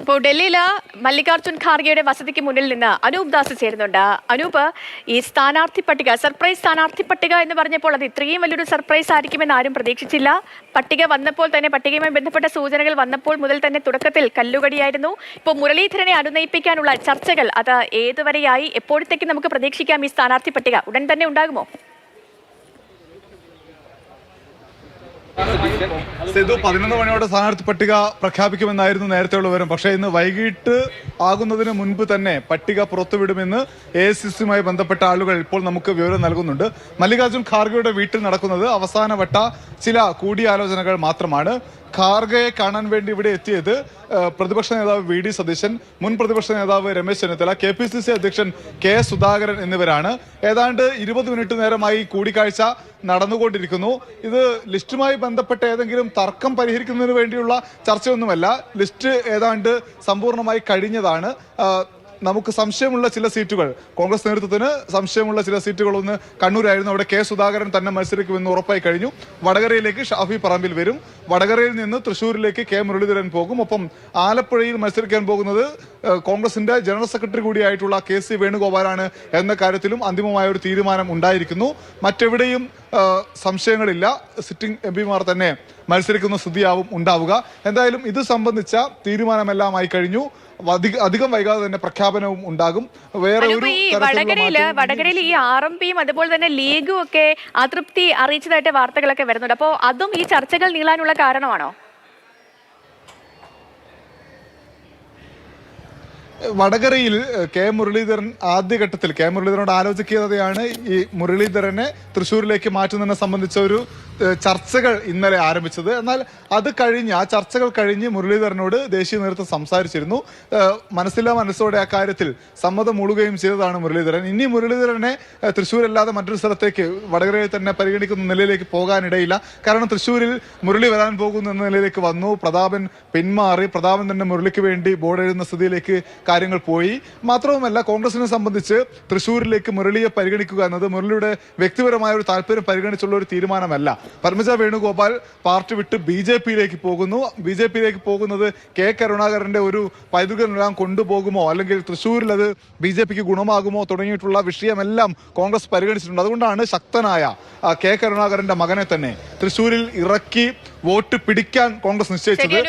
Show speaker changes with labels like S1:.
S1: ഇപ്പോൾ ഡൽഹിയിൽ മല്ലികാർജ്ജുൻ ഖാർഗെയുടെ വസതിക്ക് മുന്നിൽ നിന്ന് അനൂപ് ദാസ് ചേരുന്നുണ്ട് അനൂപ് ഈ സ്ഥാനാർത്ഥി പട്ടിക സർപ്രൈസ് സ്ഥാനാർത്ഥി പട്ടിക എന്ന് പറഞ്ഞപ്പോൾ അത് ഇത്രയും വലിയൊരു സർപ്രൈസ് ആയിരിക്കുമെന്ന് ആരും പ്രതീക്ഷിച്ചില്ല പട്ടിക വന്നപ്പോൾ തന്നെ പട്ടികയുമായി ബന്ധപ്പെട്ട സൂചനകൾ വന്നപ്പോൾ മുതൽ തന്നെ തുടക്കത്തിൽ കല്ലുകടിയായിരുന്നു ഇപ്പോൾ മുരളീധരനെ അനുനയിപ്പിക്കാനുള്ള ചർച്ചകൾ അത് ഏതുവരെയായി എപ്പോഴത്തേക്ക് നമുക്ക് പ്രതീക്ഷിക്കാം ഈ സ്ഥാനാർത്ഥി പട്ടിക ഉടൻ തന്നെ ഉണ്ടാകുമോ
S2: സേതു പതിനൊന്ന് മണിയോടെ സ്ഥാനാർത്ഥി പട്ടിക പ്രഖ്യാപിക്കുമെന്നായിരുന്നു നേരത്തെയുള്ള വിവരം പക്ഷേ ഇന്ന് വൈകിട്ട് ആകുന്നതിന് മുൻപ് തന്നെ പട്ടിക പുറത്തുവിടുമെന്ന് എ സി സിയുമായി ബന്ധപ്പെട്ട ആളുകൾ ഇപ്പോൾ നമുക്ക് വിവരം നൽകുന്നുണ്ട് മല്ലികാർജ്ജുൻ ഖാർഗെയുടെ വീട്ടിൽ നടക്കുന്നത് അവസാനവട്ട ചില കൂടിയാലോചനകൾ മാത്രമാണ് ഖാർഗയെ കാണാൻ വേണ്ടി ഇവിടെ എത്തിയത് പ്രതിപക്ഷ നേതാവ് വി ഡി സതീശൻ മുൻ പ്രതിപക്ഷ നേതാവ് Ramesh Chennithala K P C C അധ്യക്ഷൻ കെ സുധാകരൻ എന്നിവരാണ് ഏതാണ്ട് ഇരുപത് മിനിറ്റ് നേരമായി കൂടിക്കാഴ്ച നടന്നുകൊണ്ടിരിക്കുന്നു ഇത് ലിസ്റ്റുമായി ബന്ധപ്പെട്ട ഏതെങ്കിലും തർക്കം പരിഹരിക്കുന്നതിന് വേണ്ടിയുള്ള ചർച്ചയൊന്നുമല്ല ലിസ്റ്റ് ഏതാണ്ട് സമ്പൂർണ്ണമായി കഴിഞ്ഞതാണ് നമുക്ക് സംശയമുള്ള ചില സീറ്റുകൾ കോൺഗ്രസ് നേതൃത്വത്തിന് സംശയമുള്ള ചില സീറ്റുകൾ ഒന്ന് കണ്ണൂരായിരുന്നു അവിടെ കെ സുധാകരൻ തന്നെ മത്സരിക്കുമെന്ന് ഉറപ്പായി കഴിഞ്ഞു വടകരയിലേക്ക് ഷാഫി പറമ്പിൽ വരും വടകരയിൽ നിന്ന് തൃശ്ശൂരിലേക്ക് കെ മുരളീധരൻ പോകും ഒപ്പം ആലപ്പുഴയിൽ മത്സരിക്കാൻ പോകുന്നത് കോൺഗ്രസിന്റെ ജനറൽ സെക്രട്ടറി കൂടിയായിട്ടുള്ള കെ സി വേണുഗോപാലാണ് എന്ന കാര്യത്തിലും അന്തിമമായ ഒരു തീരുമാനം ഉണ്ടായിരിക്കുന്നു മറ്റെവിടെയും സംശയങ്ങളില്ല സിറ്റിംഗ് എം പിമാർ തന്നെ മത്സരിക്കുന്ന സ്ഥിതിയാവും ഉണ്ടാവുക എന്തായാലും ഇത് സംബന്ധിച്ച തീരുമാനമെല്ലാം ആയി കഴിഞ്ഞു അധികം വൈകാതെ തന്നെ പ്രഖ്യാപനവും ഉണ്ടാകും
S1: വേറെ ഒരു വടകരയില് വടകരയിൽ ഈ ആർ എം പിയും അതുപോലെ തന്നെ ലീഗും ഒക്കെ അതൃപ്തി അറിയിച്ചതായിട്ട് വാർത്തകളൊക്കെ വരുന്നുണ്ട് അപ്പോൾ അതും ഈ ചർച്ചകൾ നീളാനുള്ള കാരണമാണോ
S2: വടകരയിൽ കെ മുരളീധരൻ ആദ്യഘട്ടത്തിൽ കെ മുരളീധരനോട് ആലോചിക്കുന്നതെയാണ് ഈ മുരളീധരനെ തൃശ്ശൂരിലേക്ക് മാറ്റുന്നതിനെ സംബന്ധിച്ച ഒരു ചർച്ചകൾ ഇന്നലെ ആരംഭിച്ചത് എന്നാൽ അത് കഴിഞ്ഞ് ആ ചർച്ചകൾ കഴിഞ്ഞ് മുരളീധരനോട് ദേശീയ നേതൃത്വം സംസാരിച്ചിരുന്നു മനസ്സില്ലാ മനസ്സോടെ ആ കാര്യത്തിൽ സമ്മതം മൂളുകയും ചെയ്തതാണ് മുരളീധരൻ ഇനി മുരളീധരനെ തൃശ്ശൂരല്ലാതെ മറ്റൊരു സ്ഥലത്തേക്ക് വടകരയിൽ തന്നെ പരിഗണിക്കുന്ന നിലയിലേക്ക് പോകാനിടയില്ല കാരണം തൃശ്ശൂരിൽ മുരളി വരാൻ പോകുന്നു എന്ന നിലയിലേക്ക് വന്നു പ്രതാപൻ പിന്മാറി പ്രതാപൻ തന്നെ മുരളിക്ക് വേണ്ടി ബോർഡ് എഴുതുന്ന സ്ഥിതിയിലേക്ക് കാര്യങ്ങൾ പോയി മാത്രവുമല്ല കോൺഗ്രസിനെ സംബന്ധിച്ച് തൃശ്ശൂരിലേക്ക് മുരളിയെ പരിഗണിക്കുക എന്നത് മുരളിയുടെ വ്യക്തിപരമായ ഒരു താല്പര്യം പരിഗണിച്ചുള്ള ഒരു തീരുമാനമല്ല പരമജ വേണുഗോപാൽ പാർട്ടി വിട്ട് ബി ജെ പിയിലേക്ക് പോകുന്നു ബി ജെ പിയിലേക്ക് പോകുന്നത് കെ കരുണാകരന്റെ ഒരു പൈതൃകമെല്ലാം കൊണ്ടുപോകുമോ അല്ലെങ്കിൽ തൃശ്ശൂരിൽ അത് ബി ജെ പിക്ക് ഗുണമാകുമോ തുടങ്ങിയിട്ടുള്ള വിഷയമെല്ലാം കോൺഗ്രസ് പരിഗണിച്ചിട്ടുണ്ട് അതുകൊണ്ടാണ് ശക്തനായ കെ കരുണാകരന്റെ മകനെ തന്നെ തൃശ്ശൂരിൽ ഇറക്കി വോട്ട് പിടിക്കാൻ കോൺഗ്രസ് നിശ്ചയിച്ചത്